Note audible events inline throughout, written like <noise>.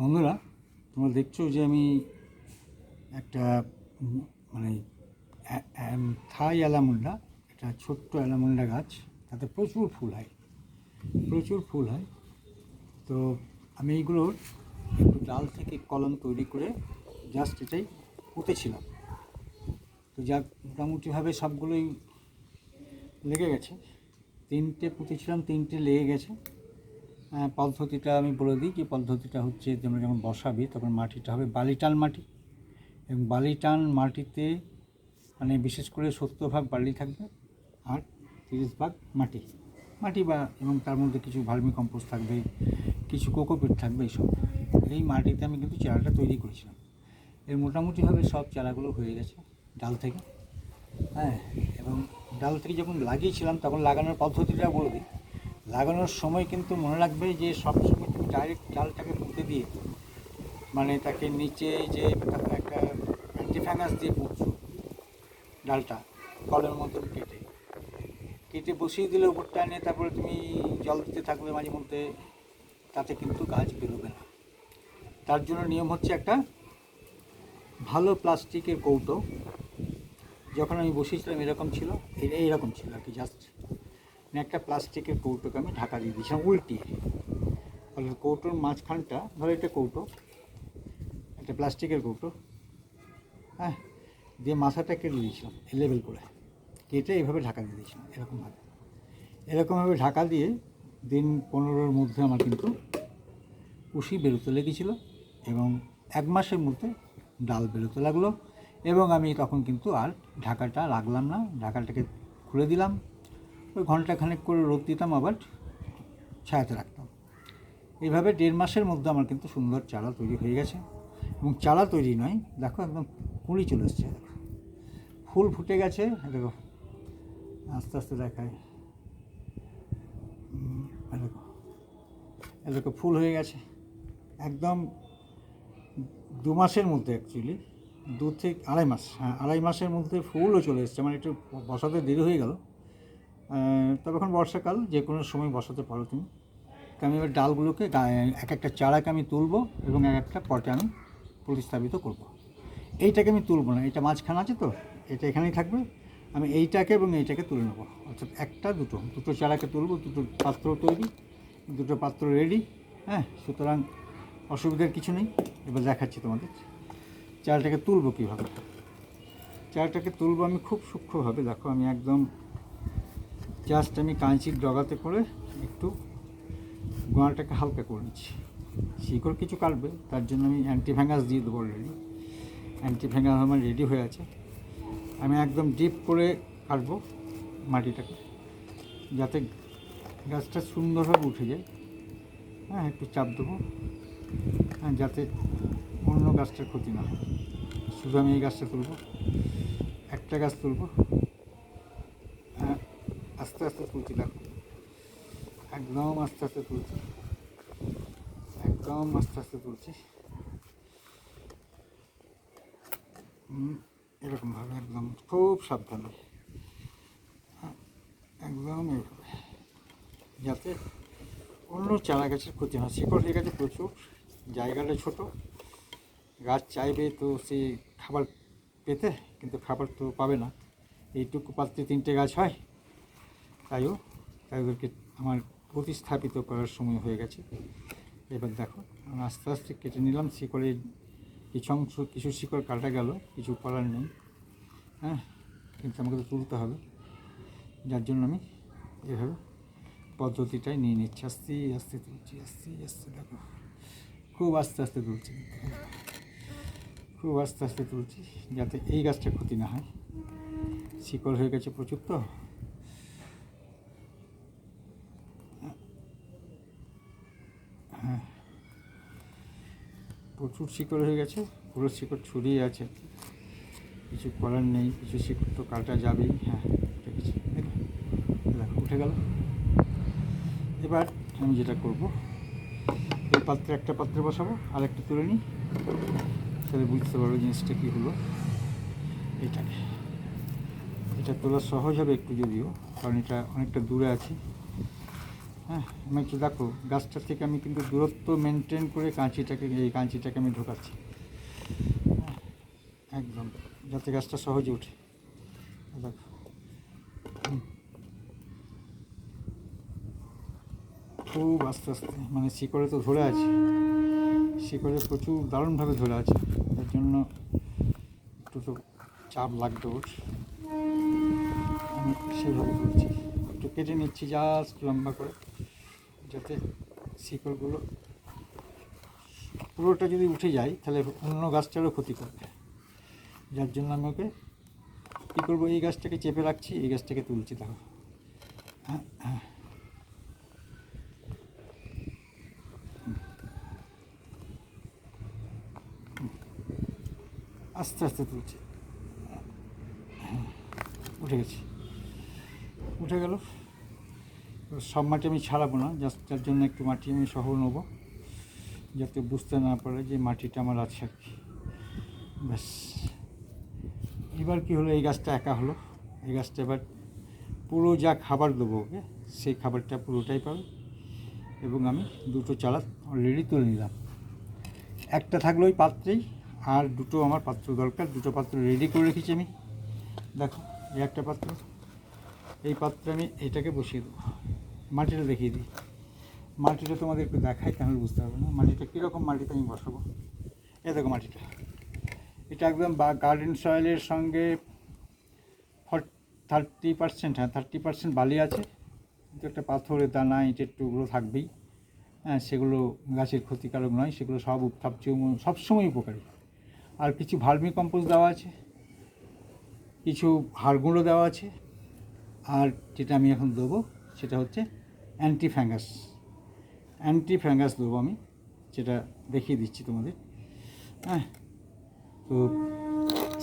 বন্ধুরা, তোমরা দেখছ যে আমি একটা মানে থাই অ্যালামুন্ডা, একটা ছোট্ট অ্যালামুন্ডা গাছ, তাতে প্রচুর ফুল হয়, প্রচুর ফুল হয়। তো আমি এইগুলোর একটু ডাল থেকে কলম তৈরি করে জাস্ট এটাই পুঁতেছিলাম। তো যা মোটামুটিভাবে সবগুলোই লেগে গেছে। তিনটে পুঁতেছিলাম, তিনটে লেগে গেছে। পদ্ধতিটা আমি বলে দিই কি, পদ্ধতিটা হচ্ছে তোমরা যখন বসাবে তখন মাটিটা হবে বালিটান মাটি। এবং বালিটান মাটিতে মানে বিশেষ করে সত্তর ভাগ বালি থাকবে আর তিরিশ ভাগ মাটি। মাটি বা এবং তার মধ্যে কিছু ভার্মি কম্পোস্ট থাকবে, কিছু কোকোপিট থাকবে এইসব। এই মাটিতে আমি কিন্তু চারাটা তৈরি করেছিলাম। এর মোটামুটিভাবে সব চারাগুলো হয়ে গেছে ডাল থেকে। হ্যাঁ এবং ডাল থেকে যখন লাগিয়েছিলাম তখন লাগানোর পদ্ধতিটা বলে দিই। লাগানোর সময় কিন্তু মনে রাখবে যে সবসময় তুমি ডাইরেক্ট ডালটাকে পুঁতে দিয়ে মানে তাকে নিচে যে একটা অ্যান্টিফ্যাঙ্গাস দিয়ে পুঁতছো ডালটা, কলের মতন কেটে। কেটে বসিয়ে দিলে উপরটা এনে তারপরে তুমি জল দিতে থাকবে মাঝে মধ্যে, তাতে কিন্তু গাছ বেরোবে না। তার জন্য নিয়ম হচ্ছে একটা ভালো প্লাস্টিকের কৌটো, যখন আমি বসিয়েছিলাম এরকম ছিল, এই- এইরকম ছিল আর কি জাস্ট একটা প্লাস্টিকের কৌটোকে আমি ঢাকা দিয়ে দিয়েছিলাম উল্টিয়ে ফলে কৌটোর মাঝখানটা, ধরো এটা কৌটো একটা প্লাস্টিকের কৌটো হ্যাঁ দিয়ে মাথাটা কেটে দিয়েছিলাম লেবেল করে, কেটে এইভাবে ঢাকা দিয়ে দিয়েছিলাম, এরকমভাবে। এরকমভাবে ঢাকা দিয়ে দিন পনেরোর মধ্যে আমার কিন্তু কুশি বেরোতে লেগেছিলো এবং এক মাসের মধ্যে ডাল বেরোতে লাগল এবং আমি তখন কিন্তু আর ঢাকাটা রাখলাম না, ঢাকাটাকে খুলে দিলাম ওই ঘন্টাখানেক করে রোদ দিতাম, আবার ছায়াতে রাখতাম। এইভাবে দেড় মাসের মধ্যে আমার কিন্তু সুন্দর চারা তৈরি হয়ে গেছে। এবং চারা তৈরি নয়, দেখো একদম কুড়ি চলে এসছে, দেখো। ফুল ফুটে গেছে, দেখো। আস্তে আস্তে দেখায়। দেখো দেখো ফুল হয়ে গেছে। একদম দু মাসের মধ্যে অ্যাকচুয়ালি দু থেকে আড়াই মাস হ্যাঁ আড়াই মাসের মধ্যে ফুলও চলে এসছে। মানে একটু বসাতে দেরি হয়ে গেল। তবে এখন বর্ষাকাল, যে কোনো সময় বসাতে পারো তুমি। তো আমি এবার ডালগুলোকে এক একটা চারাকে আমি তুলবো এবং এক একটা পটে আমি প্রতিস্থাপিত করব। এইটাকে আমি তুলবো না, এটা মাঝখানে আছে তো, এটা এখানেই থাকবে। আমি এইটাকে এবং এইটাকে তুলে নেব। অর্থাৎ একটা, দুটো দুটো চারাকে তুলবো, দুটো পাত্র তৈরি, দুটো পাত্র রেডি হ্যাঁ? সুতরাং অসুবিধার কিছু নেই। এবার দেখাচ্ছি তোমাদের চারাটাকে তুলবো কীভাবে। চালটাকে তুলবো আমি খুব সূক্ষ্মভাবে, দেখো আমি একদম জাস্ট আমি কাঁচির ডগাতে করে একটু গোড়াটাকে হালকা করে নিচ্ছি। শিকড় কিছু কাটবে, তার জন্য আমি অ্যান্টিফ্যাঙ্গাস দিয়ে দেবো অলরেডি অ্যান্টিফ্যাঙ্গাস আমার রেডি হয়ে আছে। আমি একদম ডিপ করে কাটবো মাটিটাকে, যাতে গাছটা সুন্দরভাবে উঠে যায়। হ্যাঁ একটু চাপ দেবো। হ্যাঁ যাতে অন্য গাছটার ক্ষতি না হয়। শুধু আমি এই গাছটা তুলবো। একটা গাছ তুলবো। আস্তে আস্তে তুলছি, দেখো। একদম আস্তে আস্তে তুলছি। একদম আস্তে আস্তে তুলছি। এরকমভাবে একদম খুব সাবধানে। একদম এইভাবে যাতে অন্য চারা গাছের ক্ষতি হয়। শিকড় হয়ে গেছে প্রচুর। জায়গাটা ছোট। গাছ চাইবে তো সে খাবার পেতে, কিন্তু খাবার তো পাবে না। এইটুকু পাত্রে তিনটে গাছ হয়। তাইও তাই ওদেরকে আমার প্রতিস্থাপিত করার সময় হয়ে গেছে। এবার দেখো আমি আস্তে আস্তে কেটে নিলাম শিকড়ের কিছু অংশ, কিছু শিকড় কাটা গেল, কিছু করার নেই। হ্যাঁ কিন্তু আমাকে তো তুলতে হবে। যার জন্য আমি এভাবে পদ্ধতিটাই নিয়ে নিচ্ছি। আস্তে আস্তে তুলছি, আস্তে আস্তে দেখো। খুব আস্তে আস্তে তুলছি। খুব আস্তে আস্তে তুলছি, যাতে এই গাছটা ক্ষতি না হয়। শিকড় হয়ে গেছে প্রচুর তো হ্যাঁ প্রচুর শিকড় হয়ে গেছে, পুরো শিকড় ছড়িয়ে আছে। কিছু করার নেই, কিছু শিকড় তো কাটা যাবেই হ্যাঁ উঠে গেছে দেখো উঠে গেল। এবার আমি যেটা করব, এই পাত্রে একটা পাত্রে বসাবো, আর একটা তুলে নিই। তাহলে বুঝতে পারব জিনিসটা কী হলো। এটাকে। এটা তোলা সহজ হবে একটু যদিও, কারণ এটা অনেকটা দূরে আছে। হ্যাঁ আমি একটু দেখো গাছটার থেকে আমি কিন্তু দূরত্ব মেনটেন করে কাঁচিটাকে এই কাঁচিটাকে আমি ঢোকাচ্ছি। হ্যাঁ, একদম যাতে গাছটা সহজে ওঠে। দেখো খুব আস্তে আস্তে মানে শিকড়ে তো ধরে আছে। শিকড়ে প্রচুর দারুণভাবে ধরে আছে। তার জন্য একটু তো চাপ লাগবে ওর। আমি সেইভাবে করছি একটু কেটে নিচ্ছি জাস্ট লম্বা করে। যাতে শিকড়গুলো পুরোটা যদি উঠে যায় তাহলে অন্য গাছটারও ক্ষতি করবে। যার জন্য আমি ওকে কী করব? এই গাছটাকে চেপে রাখছি এই গাছটাকে তুলছি দেখো হ্যাঁ হ্যাঁ। আস্তে আস্তে তুলছি। হ্যাঁ, উঠে গেছি। উঠে গেল। সব মাটি আমি ছাড়াবো না জাস্ট তার জন্য একটু মাটি আমি সহ নেব, যাতে বুঝতে না পারে যে মাটিটা আমার আছে আর কি। ব্যাস। এবার কি হলো, এই গাছটা একা হলো। এই গাছটা এবার পুরো যা খাবার দেবো, ওকে? সেই খাবারটা পুরোটাই পাবে। এবং আমি দুটো চারা অলরেডি তুলে নিলাম। একটা থাকল ওই পাত্রেই, আর দুটো আমার পাত্র দরকার। দুটো পাত্র রেডি করে রেখেছি আমি। দেখো, এই একটা পাত্র, এই পাত্রে আমি এটাকে বসিয়ে দেবো। মাটিটা দেখিয়ে দিই। মাটিটা তোমাদের একটু দেখাই, তাহলে বুঝতে পারবে না। মাটিটা কীরকম মাটিতে আমি বসাবো? এ দেখো মাটিটা। এটা একদম বা গার্ডেন সয়েলের সঙ্গে থার্টি পার্সেন্ট হ্যাঁ থার্টি পার্সেন্ট বালি আছে। কিন্তু একটা পাথরের দানা, ইটের টুকরো থাকবেই। হ্যাঁ সেগুলো গাছের ক্ষতিকারক নয়, সেগুলো সব উত্তাপ সবসময় উপকারী। আর কিছু ভার্মি কম্পোস্ট দেওয়া আছে, কিছু হাড়গুঁড়ো দেওয়া আছে। আর যেটা আমি এখন দেবো, সেটা হচ্ছে অ্যান্টি ফ্যাঙ্গাস অ্যান্টি ফ্যাঙ্গাস দেবো আমি, যেটা দেখিয়ে দিচ্ছি তোমাদের। হ্যাঁ তো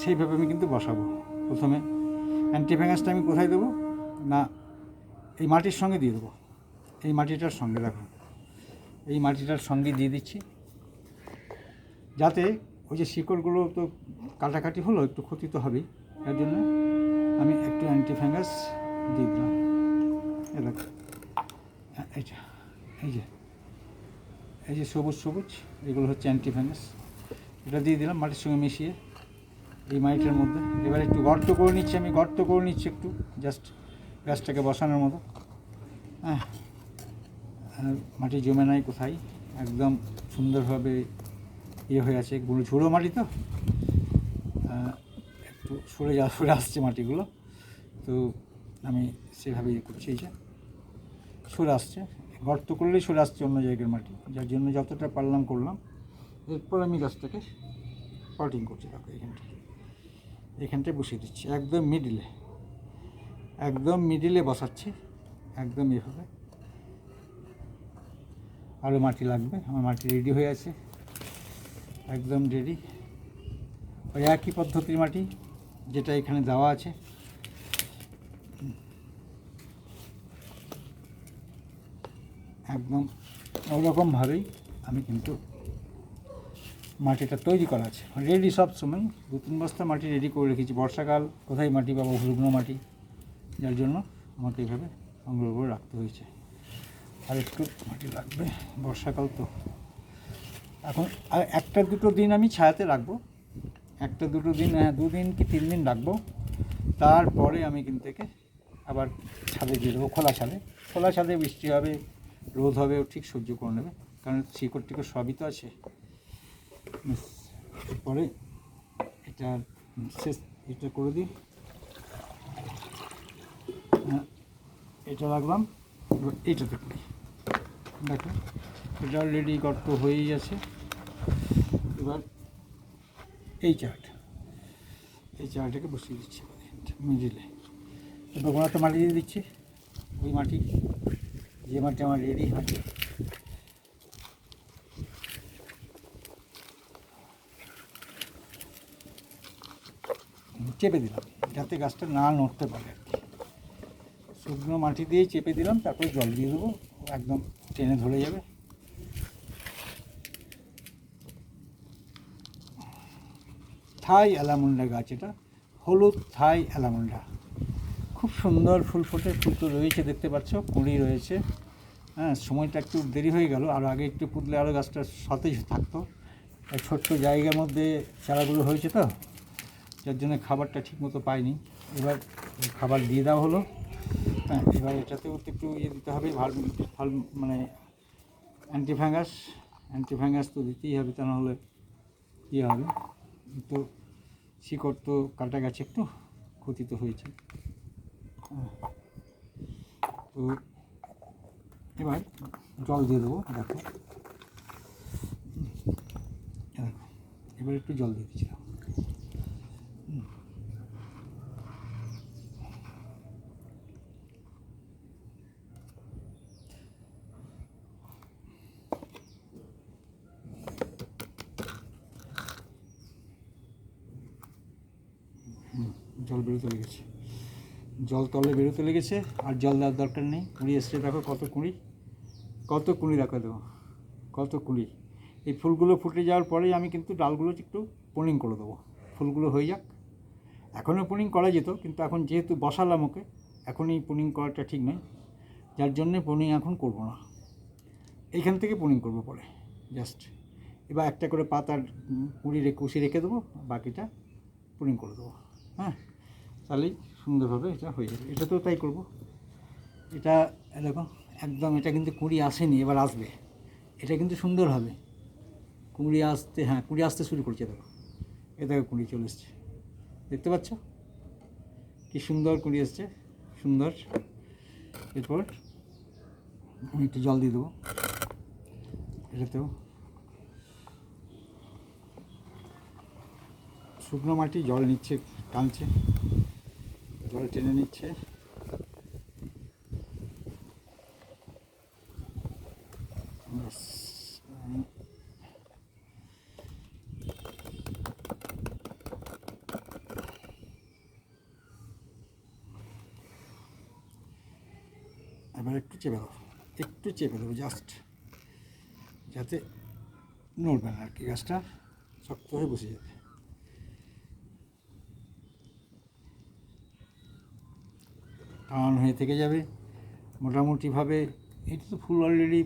সেইভাবে আমি কিন্তু বসাবো। প্রথমে অ্যান্টি ফ্যাঙ্গাসটা আমি কোথায় দেবো? না, এই মাটির সঙ্গে দিয়ে দেবো। এই মাটিটার সঙ্গে, দেখো। এই মাটিটার সঙ্গে দিয়ে দিচ্ছি। যাতে ওই যে শিকড়গুলো তো কাটাকাটি হলো, একটু ক্ষতি তো হবেই। তার জন্য আমি একটু অ্যান্টি ফ্যাঙ্গাস দিয়ে দিলাম। এ দেখো। এই যে এই যে সবুজ সবুজ, এগুলো হচ্ছে অ্যান্টি ফ্যাঙ্গাস এটা দিয়ে দিলাম মাটির সঙ্গে মিশিয়ে এই মাটিটার মধ্যে। এবার একটু গর্ত করে নিচ্ছি আমি, গর্ত করে নিচ্ছি একটু জাস্ট গাছটাকে বসানোর মতো। হ্যাঁ মাটি জমে নাই কোথায়? একদম সুন্দরভাবে ইয়ে হয়ে আছে। এগুলো ঝুড়ো মাটি তো। একটু সরে যা সরে আসছে মাটিগুলো। তো আমি সেভাবে ইয়ে করছি, এই যে। সরে আসছে। গর্ত করলেই সরে আসছে অন্য জায়গার মাটি। যার জন্য যতটা পারলাম করলাম। এরপর আমি গাছটাকে পটিং করছি, দেখো এখানটায়। এখানটায় বসিয়ে দিচ্ছি। একদম মিডিলে একদম মিডিলে বসাচ্ছি। একদম এভাবে। আরও মাটি লাগবে। আমার মাটি রেডি হয়ে আছে। একদম রেডি ওই একই পদ্ধতির মাটি যেটা এখানে দেওয়া আছে। একদম ওরকমভাবেই আমি কিন্তু মাটিটা তৈরি করা আছে। রেডি সব সময়। দু তিন বস্তা মাটি রেডি করে রেখেছি। বর্ষাকাল কোথায় মাটি পাবো? শুকনো মাটি। যার জন্য আমাকে এইভাবে সংগ্রহ করে রাখতে হয়েছে। আর একটু মাটি লাগবে। বর্ষাকাল তো। এখন আর একটা দুটো দিন আমি ছায়াতে রাখব। একটা দুটো দিন হ্যাঁ দুদিন কি তিন দিন রাখব। তারপরে আমি কিন্তু আবার ছাদে দিয়ে দেবো খোলা ছাদে। খোলা ছাদে বৃষ্টি হবে। রোদ হবে ও ঠিক সহ্য করে নেবে। কারণ শিকড় টিকড় সবই তো আছে। এরপরে এটা শেষ এটা করে দিই। হ্যাঁ, এটা রাখলাম। এবার এইটাতে করি। দেখো এটা অলরেডি গর্ত হয়েই আছে এবার এই চার্ট এই চার্টটাকে বসিয়ে দিচ্ছি মিডিলে। গোড়াতে মাটি দিয়ে দিচ্ছি। ওই মাটি যে মাটি আমার রেডি হয়। চেপে দিলাম, যাতে গাছটা না নড়তে পারে আর কি। শুকনো মাটি দিয়ে চেপে দিলাম, তারপরে জল দিয়ে দেবো, একদম টেনে ধরে যাবে। থাই অ্যালামুন্ডা গাছ এটা, হলুদ থাই অ্যালামুন্ডা। খুব সুন্দর ফুল ফোটে, ফুল তো রয়েছে, দেখতে পাচ্ছ, কুঁড়ি রয়েছে। হ্যাঁ সময়টা একটু দেরি হয়ে গেল, আর আগে একটু পুতলে আরও গাছটা সতেজ থাকতো। ছোট্ট জায়গার মধ্যে চারাগুলো হয়েছে তো, যার জন্য খাবারটা ঠিকমতো পাইনি। এবার খাবার দিয়ে দেওয়া হলো। হ্যাঁ এবার এটাতেও একটু ইয়ে দিতে হবে, ভালো ভালো মানে অ্যান্টিফ্যাঙ্গাস অ্যান্টিফ্যাঙ্গাস তো দিতেই হবে, তা নাহলে ইয়ে হবে। তো শিকড় তো কাটা গেছে একটু, ক্ষতি তো হয়েছে। হ্যাঁ। তো এবার জল দিয়ে দেবো দেখো। দেখো এবার একটু জল দিয়ে দিচ্ছি হুম। হুম, জল বেরোতে লেগেছে। জল তলে বেরোতে লেগেছে আর জল দেওয়ার দরকার নেই। কুড়ি এসছে দেখো কত কুড়ি। কত কুড়ি দেখো দেবো? কত কুড়ি এই ফুলগুলো ফুটে যাওয়ার পরেই আমি কিন্তু ডালগুলো একটু পোনিং করে দেবো। ফুলগুলো হয়ে যাক। এখনও পোনিং করা যেত, কিন্তু এখন যেহেতু বসালাম ওকে, এখনই পোনিং করাটা ঠিক নয়। যার জন্যে পোনিং এখন করব না। এইখান থেকে পোনিং করব পরে জাস্ট এবার একটা করে পাতার কুড়ি রেখে, কুশি রেখে দেবো, বাকিটা পোনিং করে দেবো। হ্যাঁ? তাহলেই সুন্দরভাবে এটা হয়ে যাবে। এটা তো তাই করব। এটা, এ দেখো একদম, এটা কিন্তু কুড়ি আসেনি, এবার আসবে। এটা কিন্তু সুন্দর হবে। কুড়ি আসতে হ্যাঁ কুড়ি আসতে শুরু করছে, দেখো। এ দেখো কুড়ি চলে এসছে। দেখতে পাচ্ছ? কি সুন্দর কুড়ি এসছে, সুন্দর। এরপর আমি একটু জল দিয়ে দেবো। এটাতেও। শুকনো মাটি জল নিচ্ছে, টানছে। জল টেনে নিচ্ছে ব্যাস, আমি এবার একটু চেপে দেবো একটু চেপে দেবো জাস্ট যাতে নড়বে না আর কি, গাছটা শক্ত হয়ে বসে যাবে। টান হয়ে থেকে যাবে। মোটামুটিভাবে, এটা তো ফুল অলরেডি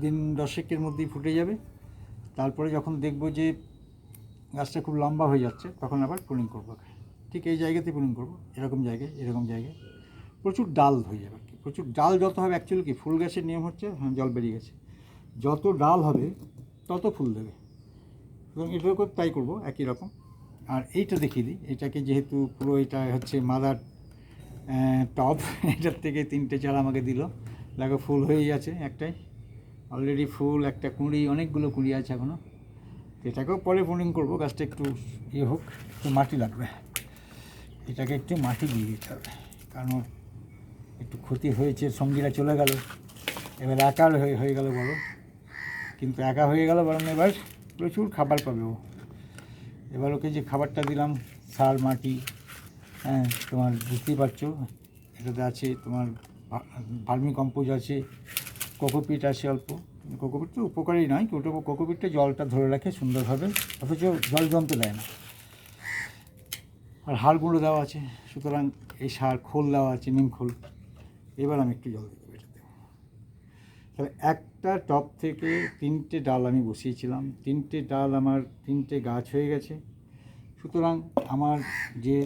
দিন দশেকের মধ্যেই ফুটে যাবে। তারপরে যখন দেখব যে গাছটা খুব লম্বা হয়ে যাচ্ছে, তখন আবার পুলিং করব। ঠিক এই জায়গাতে পুলিং করব, এরকম জায়গায় এরকম জায়গায়। প্রচুর ডাল হয়ে যাবে আর কি। প্রচুর ডাল যত হবে অ্যাকচুয়ালি কি, ফুল গাছের নিয়ম হচ্ছে হ্যাঁ জল বেরিয়ে গেছে। যত ডাল হবে, তত ফুল দেবে। এবং এটাও করে তাই করব, একই রকম। আর এইটা দেখিয়ে দিই, এটাকে যেহেতু পুরো এটা হচ্ছে মাদার টপ <laughs> এটার থেকে তিনটে চারা আমাকে দিল। দেখো, ফুল হয়েই আছে একটাই। অলরেডি ফুল, একটা কুঁড়ি, অনেকগুলো কুঁড়ি আছে এখনও এটাকেও পরে ফোনিং করব, গাছটা একটু ইয়ে হোক, একটু মাটি লাগবে। এটাকে একটু মাটি দিয়ে দিতে হবে, কারণ একটু ক্ষতি হয়েছে, সঙ্গীরা চলে গেল। এবার একার হয়ে হয়ে গেল বলো কিন্তু একা হয়ে গেল বরং এবার প্রচুর খাবার পাবে ও। এবার ওকে যে খাবারটা দিলাম, সার, মাটি হ্যাঁ তোমার বুঝতেই পারছ, এটাতে আছে তোমার ভার্মি কম্পোজ আছে কোকোপিট আছে অল্প। কোকোপিট তো উপকারী নয় ওটা কোকোপিটটা জলটা ধরে রাখে সুন্দরভাবে, অথচ জল জমতে দেয় না। আর হাড় গুঁড়ো দেওয়া আছে, সুতরাং এই সার খোল দেওয়া আছে, নিম খোল। এবার আমি একটু জল দেবো এটাতে তাহলে একটা টপ থেকে তিনটে ডাল আমি বসিয়েছিলাম। তিনটে ডাল আমার, তিনটে গাছ হয়ে গেছে। সুতরাং আমার যে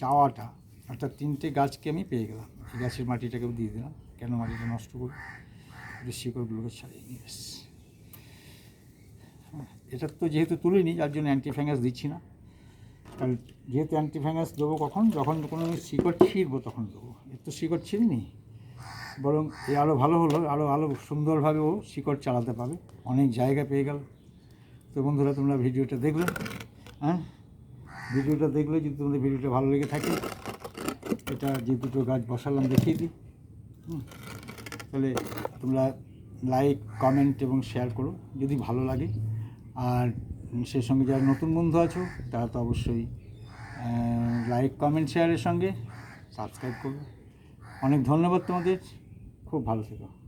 চাওয়াটা, অর্থাৎ তিনটে গাছকে আমি পেয়ে গেলাম। গাছের মাটিটাকেও দিয়ে দিলাম। কেন মাটিটা নষ্ট করি একটু শিকড়গুলোকে ছাড়িয়ে নিয়ে এস। এটা তো যেহেতু তুলিনি, যার জন্য অ্যান্টিফ্যাঙ্গাস দিচ্ছি না। কারণ যেহেতু অ্যান্টিফ্যাঙ্গাস দেবো কখন? যখন কোনো শিকড় ছিঁড়বো তখন দেবো। এর তো শিকড় ছিঁড়িনি। বরং এ আরও ভালো হলো আরও আরও সুন্দরভাবে ও শিকড় চালাতে পারবে অনেক জায়গা পেয়ে গেল। তো বন্ধুরা, তোমরা ভিডিওটা দেখলে হ্যাঁ? ভিডিওটা দেখলে যদি তোমাদের ভিডিওটা ভালো লেগে থাকে, এটা যে দুটো গাছ বসালাম দেখিয়ে দিই। তাহলে তোমরা লাইক কমেন্ট এবং শেয়ার করো, যদি ভালো লাগে। আর সেই সঙ্গে যারা নতুন বন্ধু আছো, তারা তো অবশ্যই লাইক কমেন্ট শেয়ারের সঙ্গে সাবস্ক্রাইব করবে। অনেক ধন্যবাদ তোমাদের। খুব ভালো থেকো।